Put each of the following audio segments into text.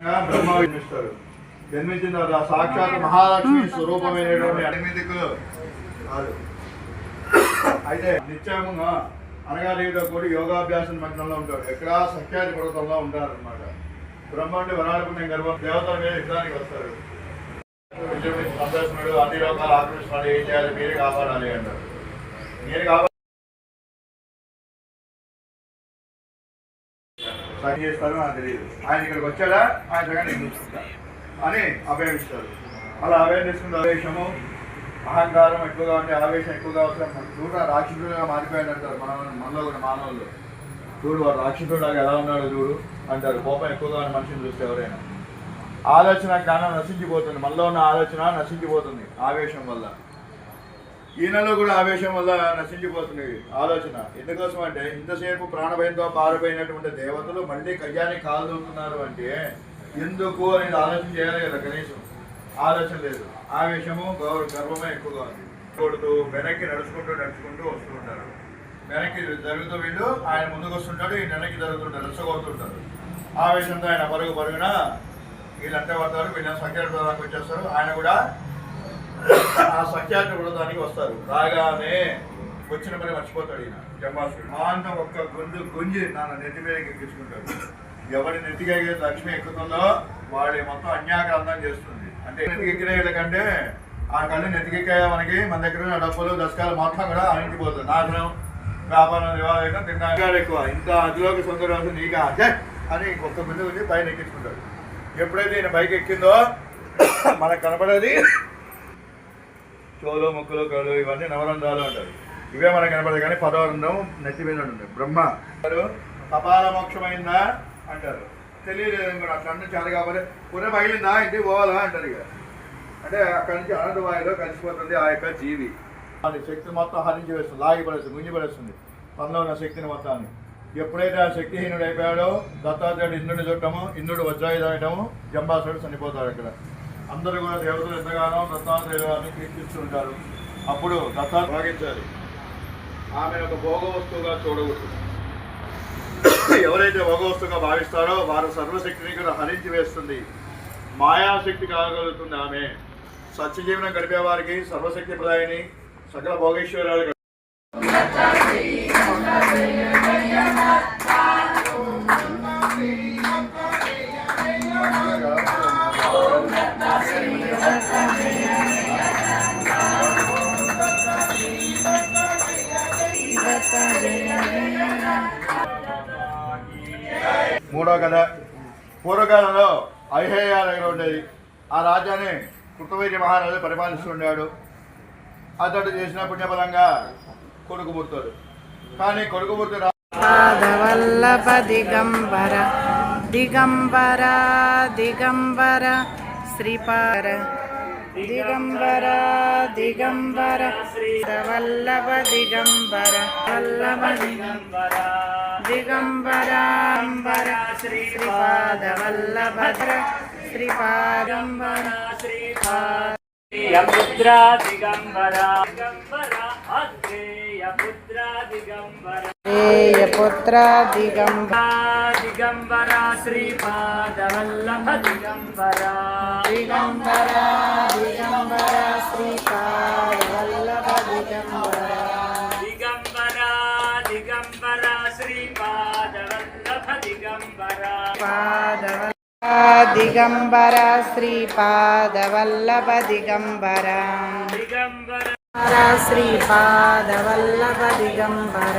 బ్రహ్మ జన్మించిన సాక్షాత్ మహాలక్ష్మి స్వరూపమైనటువంటి ఎనిమిదికు కాదు. అయితే నిత్యముగా అనగాదేవితో కూడి యోగాభ్యాసం మగ్నంలో ఉంటాడు. ఎక్కడ సఖ్యాది పర్వతంలో ఉంటారు అనమాట బ్రహ్మ అంటే వరాలపుణ్యం గర్భం దేవతల మీద యుద్ధానికి వస్తారు. సందర్శనుడు అన్ని లోకాలు ఆకర్షిస్తున్నాడు ఏం చేయాలి? మీరే కాపాడాలి అంటారు. మీరు కాపాడాలి సరి చేస్తారు నాకు తెలియదు. ఆయన ఇక్కడికి వచ్చాడా? ఆయన దగ్గర నేను చూసుకుంటా అని అభయమిస్తారు. అలా అభయం తీసుకున్న ఆవేశము అహంకారం ఎక్కువగా ఉంటే ఆవేశం ఎక్కువగా వస్తే చూడ రాక్షసుడుగా మారిపోయాడు అంటారు మన మనలో కూడా మానవులు. చూడు వాడు రాక్షసుడులాగా ఎలా ఉన్నాడు చూడు అంటారు. కోపం ఎక్కువగా ఉన్న మనిషిని చూస్తే ఎవరైనా. ఆలోచన జ్ఞానం నశించిపోతుంది. మనలో ఉన్న ఆలోచన నశించిపోతుంది ఆవేశం వల్ల. ఈయనలో కూడా ఆవేశం వల్ల నశించిపోతుంది ఆలోచన. ఎందుకోసం అంటే ఇంతసేపు ప్రాణభయంతో పారిపోయినటువంటి దేవతలు మళ్ళీ కయ్యాన్ని కాలుతున్నారు అంటే ఎందుకు అనేది ఆలోచన చేయాలి కదా కనీసం. ఆలోచన లేదు. ఆవేశము గౌరవ గర్వమే ఎక్కువగా ఉంది. కొడుతూ వెనక్కి నడుచుకుంటూ నడుచుకుంటూ వస్తూ ఉంటారు. వెనక్కి జరుగుతూ వీళ్ళు ఆయన ముందుకు వస్తుంటాడు ఈ వెనక్కి జరుగుతుంటారు రెచ్చగొడుతుంటారు. ఆవేశంతో ఆయన పరుగు పరుగున వీళ్ళంతా పడతారు వీళ్ళ సంఖ్య వచ్చేస్తారు. ఆయన కూడా ఆ సఖ్యాన్ని ఉండడానికి వస్తారు. రాగానే వచ్చిన పని మర్చిపోతాడు ఈయన. జంబాసుడు అంత ఒక్క గుండు గుంజి నాన్న నెత్తి మీదకి ఎక్కించుకుంటాడు. ఎవరి నెత్తికి ఎక్కితే లక్ష్మి ఎక్కుతుందో వాడి మొత్తం అన్యాగ్రంథం చేస్తుంది. అంటే నెత్తికి ఎక్కిన వీళ్ళకంటే ఆ కళ్ళు నెత్తికెక్కాయా మనకి? మన దగ్గర ఉన్న డబ్బులు దశకాలు మొత్తం కూడా అణిగిపోతుంది నాశనం. వ్యాపారం వివాహం తిన్నాక ఎక్కువ. ఇంత అదిలోకి సొంత నీకా? అదే అని ఒక్క ముందు ఉండి పైన ఎక్కించుకుంటాడు. ఎప్పుడైతే ఈయన పైకి ఎక్కిందో మనకు కనపడేది చెవులు ముక్కులు కళ్ళు ఇవన్నీ నవరంధ్రాలు అంటారు. ఇవే మనకు కనపడదు కానీ పదవరంధ్రం నెత్తి మీద ఉంటుంది. బ్రహ్మ. కపాల మోక్షమైందా అంటారు. తెలియలేదు కూడా అట్లా అంటే చాలా కాబట్టి పునః పగిలిందా? ఇంటికి పోవాలా అంటారు ఇక. అంటే అక్కడి నుంచి అనంత వాయులో కలిసిపోతుంది ఆ యొక్క జీవి. అది శక్తి మొత్తం హరించి వేస్తుంది లాగిపడేస్తుంది పడేస్తుంది గుంజి తనలో ఉన్న శక్తిని మొత్తాన్ని. ఎప్పుడైతే ఆ శక్తిహీనుడు అయిపోయాడో దత్తాత్రేయుడు ఇంద్రుడిని చుట్టము ఇంద్రుడు వజ్రాయుధమయటము జంబాసుడు చనిపోతాడు ఇక్కడ అందరూ కూడా దేవతలు ఎంతగానో దత్తాత్రేయుడు వారిని కీర్తిస్తుంటారు. అప్పుడు దత్తా భాగించాలి. ఆమె ఒక భోగ వస్తువుగా చూడవచ్చు ఎవరైతే భోగ వస్తువుగా భావిస్తారో వారు సర్వశక్తిని కూడా హరించి వేస్తుంది. మాయాశక్తి కాగలుగుతుంది ఆమె. సత్యజీవనం గడిపే వారికి సర్వశక్తి ప్రదాయని సకల భోగేశ్వరాలు మూడో కథ. పూర్వకాలంలో ఐహేయ దగ్గర ఉండేది ఆ రాజాని కృతవైద్య మహారాజు పరిపాలిస్తుండాడు అతడు చేసిన పుణ్యబలంగా కొడుకు పుడతాడు కానీ కొడుకు పుడితే రా- దిగంబర దిగంబర దిగంబర. శ్రీపార దిగంబర దిగంబర వల్లభ దిగంబర వల్లభ దిగంబర దిగంబరాంబర శ్రీపాద వల్లభద్ర శ్రీపాదంబర శ్రీపాద్రా యముద్రా దిగంబర దిగంబర అద్రేయ పుత్ర దిగంబర పుత్ర దిగంబర దిగంబర శ్రీపాద వల్లభ దిగంబర దిగంబర దిగంబర శ్రీపాద వల్లభ దిగంబర దిగంబర దిగంబర శ్రీపాద వల్లభ దిగంబర పాదవల్ల దిగంబర శ్రీపాద వల్లభ దిగంబర దిగంబర శ్రీపాద వల్లభ దిగంబర దిగంబర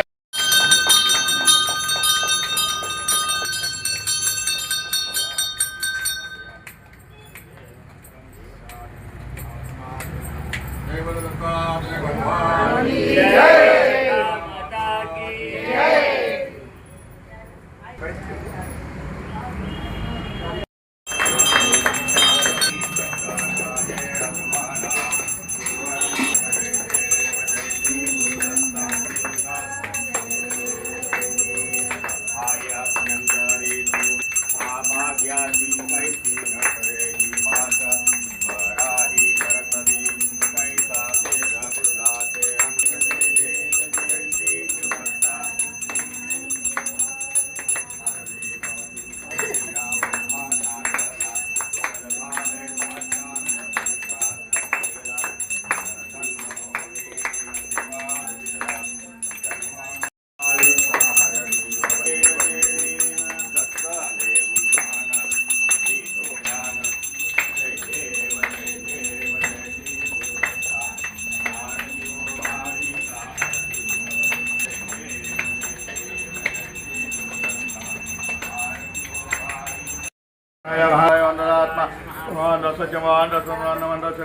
వందనాత్మ. రసజమాన్ రసమాన్ రస